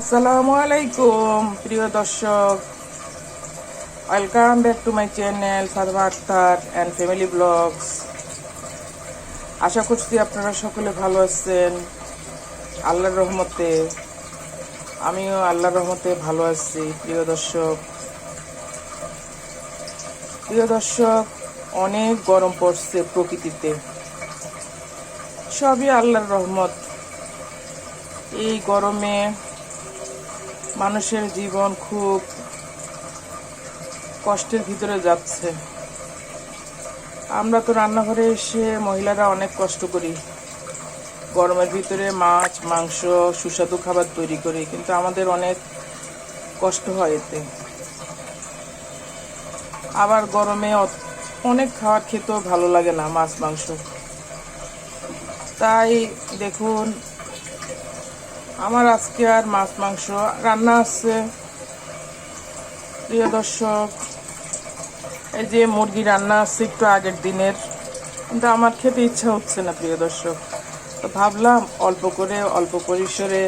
আসসালামু আলাইকুম, প্রিয় দর্শক। Welcome back to my channel Fatema Akter and family vlogs আশা করছি আপনারা সকলে ভালো আছেন, আল্লাহর রহমতে। আমিও আল্লাহর রহমতে ভালো আছি, প্রিয় দর্শক। প্রিয় দর্শক, অনেক গরম পড়ছে প্রকৃতিতে। সবই আল্লাহর রহমত। এই গরমে মানুষের জীবন খুব কষ্টের ভিতরে যাচ্ছে। আমরা তো রান্নাঘরে এসে মহিলারা অনেক কষ্ট করি। গরমের ভিতরে মাছ, মাংস, সুস্বাদু খাবার তৈরি করি, কিন্তু আমাদের অনেক কষ্ট হয় এতে। আবার গরমে অনেক খাবার খেতেও ভালো লাগে না মাছ, মাংস। তাই দেখুন আমার আজকে আর মাছ, মাংস রান্না আছে। প্রিয় দর্শক, এই যে মুরগি রান্না আছে একটু আগের দিনের, কিন্তু আমার খেতে ইচ্ছা হচ্ছে না, প্রিয় দর্শক। তো ভাবলাম অল্প করে, অল্প পরিসরে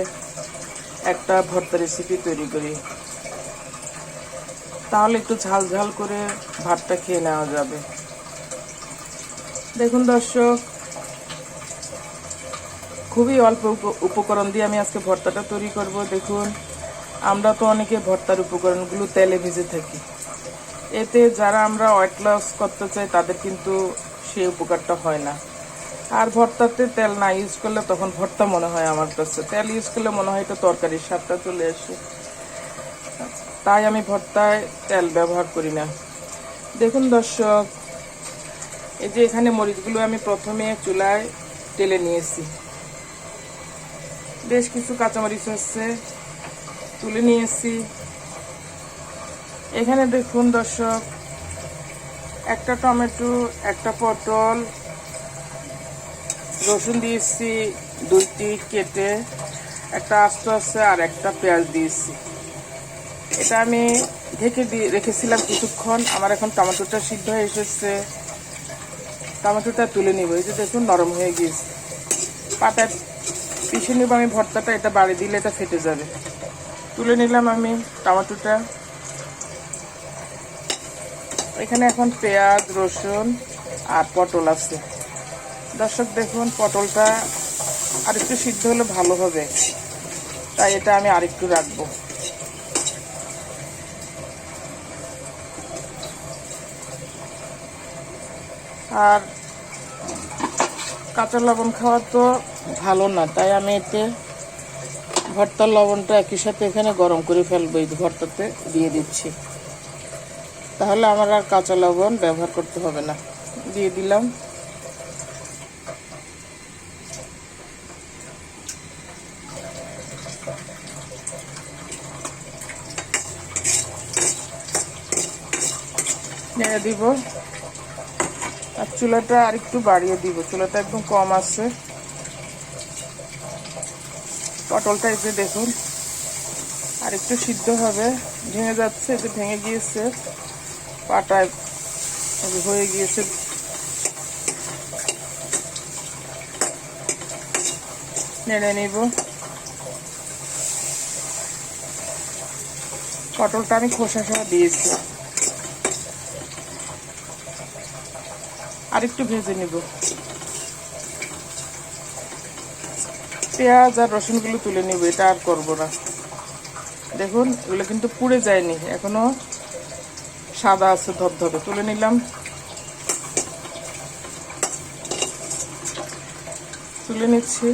একটা ভর্তা রেসিপি তৈরি করি। তাহলে একটু ঝাল ঝাল করে ভাতটা খেয়ে নেওয়া যাবে। দেখুন দর্শক খুবই অল্প উপ- উপকরণ দিয়ে আমি আজকে ভর্তাটা তৈরি করব। দেখুন, আমরা তো অনেকে ভর্তার উপকরণগুলো তেলে ভেজে থাকি। এতে যারা আমরা ওয়েট লস করতে চাই, তাদের কিন্তু সেই উপকারটা হয় না। আর ভর্তাতে তেল না ইউজ করলে তখন ভর্তা মনে হয় আমার কাছে। তেল ইউজ করলে মনে হয় এটা তরকারির স্বাদটা চলে আসে। তাই আমি ভর্তায় তেল ব্যবহার করি না। দেখুন দর্শক, এই যে এখানে মরিচগুলো আমি প্রথমে চুলায় তেলে নিয়েছি। বেশ কিছু কাঁচামরিচ আছে, তুলে নিয়েছি। এখানে দেখুন দর্শক, একটা টমেটো, একটা পটল, রসুন দিয়েছি, দুইটি কেটে একটা আস্ত আছে আর একটা পেঁয়াজ দিয়েছি। এটা আমি ঢেকে দিয়ে রেখেছিলাম কিছুক্ষণ, আমার এখন টমেটোটা সিদ্ধ হয়ে এসেছে। টমেটোটা তুলে নিব, এই যে দেখুন নরম হয়ে গিয়েছে। পাতায় পিষে নিব আমি ভর্তাটা, এটা বাড়ি দিলে এটা ফেটে যাবে। তুলে নিলাম আমি টমাটোটা। এখানে এখন পেঁয়াজ, রসুন আর পটল আছে। দর্শক, দেখুন পটলটা আরেকটু সিদ্ধ হলে ভালো হবে। তাই এটা আমি আরেকটু রাখব। আর কাঁচা লবণ খাওয়া তো ভালো না, তাই আমি এতে ভর্তার লবণটা একই সাথে এখানে গরম করে ফেলব, এই ভর্তাতে দিয়ে দিচ্ছি। তাহলে আমার আর কাঁচা লবণ ব্যবহার করতে হবে না। দিয়ে দিলাম। দিব। আর চুলাটা আর একটু বাড়িয়ে দিব। চুলাটা একদম কম আছে। পটলটা যে দেখুন আর একটু সিদ্ধ হবে। ভেঙে যাচ্ছে যে ভেঙে গিয়েছে। পাটায় হয়ে গিয়েছে। নেড়ে নিব। পটলটা আমি খোসা সহ দিয়েছি। আর একটু ভেজে নিব। পেঁয়াজ আর রসুনগুলো তুলে নিব, এটা আর করব না। দেখুন, এগুলো কিন্তু পুড়ে যায়নি, এখনও সাদা আছে, ধবধবে। তুলে নিলাম। তুলে নিচ্ছি।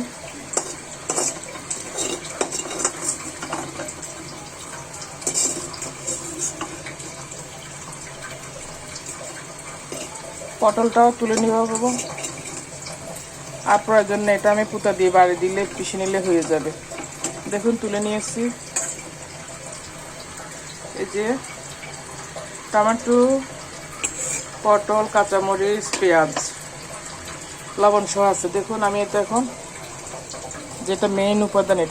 পটলটাও তুলে নিব আর প্রয়োজন এটা আমি পুতা দিয়ে বাড়ি দিলে, পিষে নিলে হয়ে যাবে। দেখুন, তুলে নিয়েছি। এই যে টমেটো, পটল, কাঁচামরিচ, পেঁয়াজ লবণ সহ আছে। দেখুন, আমি এটা এখন যেটা মেইন উপাদান, এটা